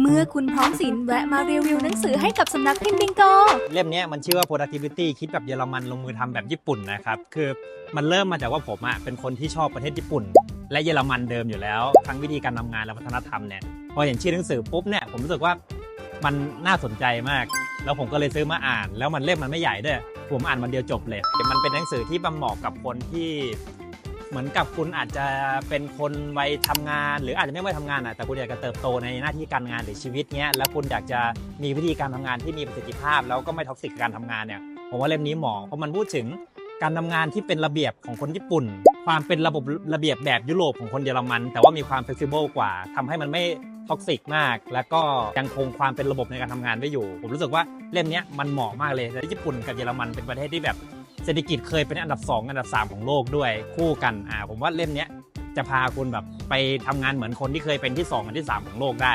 เมื่อคุณพร้อมสินแวะมารีวิวหนังสือให้กับสำนักพิมพ์บิงโก เล่มนี้มันชื่อว่า productivity คิดแบบเยอรมันลงมือทำแบบญี่ปุ่นนะครับ คือมันเริ่มมาจากว่าผมอะเป็นคนที่ชอบประเทศญี่ปุ่น และเยอรมันเดิมอยู่แล้ว ทั้งวิธีการทำงานและวัฒนธรรมเนี่ยพอเห็นชื่อหนังสือปุ๊บเนี่ยผมรู้สึกว่ามันน่าสนใจมาก แล้วผมก็เลยซื้อมาอ่าน แล้วมันเล่มมันไม่ใหญ่ด้วยผมอ่านวันเดียวจบเลย มันเป็นหนังสือที่มันเหมาะกับคนที่ เหมือนกับคุณอาจจะเป็นคนวัยทำงาน หรืออาจจะไม่วัยทำงานอะแต่คุณอยากจะเติบโตในหน้าที่การงานหรือชีวิตเนี้ยแล้วคุณอยากจะมีวิธีการทำงานที่มีประสิทธิภาพ แล้วก็ไม่ท็อกซิกกับการทำงานเนี่ยผมว่าเล่มนี้เหมาะเพราะมันพูดถึงการทำงานที่เป็นระเบียบของคนญี่ปุ่น ความเป็นระบบระเบียบแบบยุโรปของคนเยอรมัน แต่ว่ามีความ flexible กว่าทำให้มันไม่ท็อกซิกมาก แล้วก็ยังคงความเป็นระบบในการทำงานไว้อยู่ ผมรู้สึกว่าเล่มนี้มันเหมาะมากเลยและญี่ปุ่นกับเยอรมันเป็นประเทศที่แบบ เศรษฐกิจเคยเป็นอันดับ 2 อันดับ 3 ของโลกด้วยคู่กันอ่าผมว่าเล่มเนี้ยจะพาคุณแบบไปทำงานเหมือนคนที่เคยเป็นที่ 2 อันที่ 3 ของโลกได้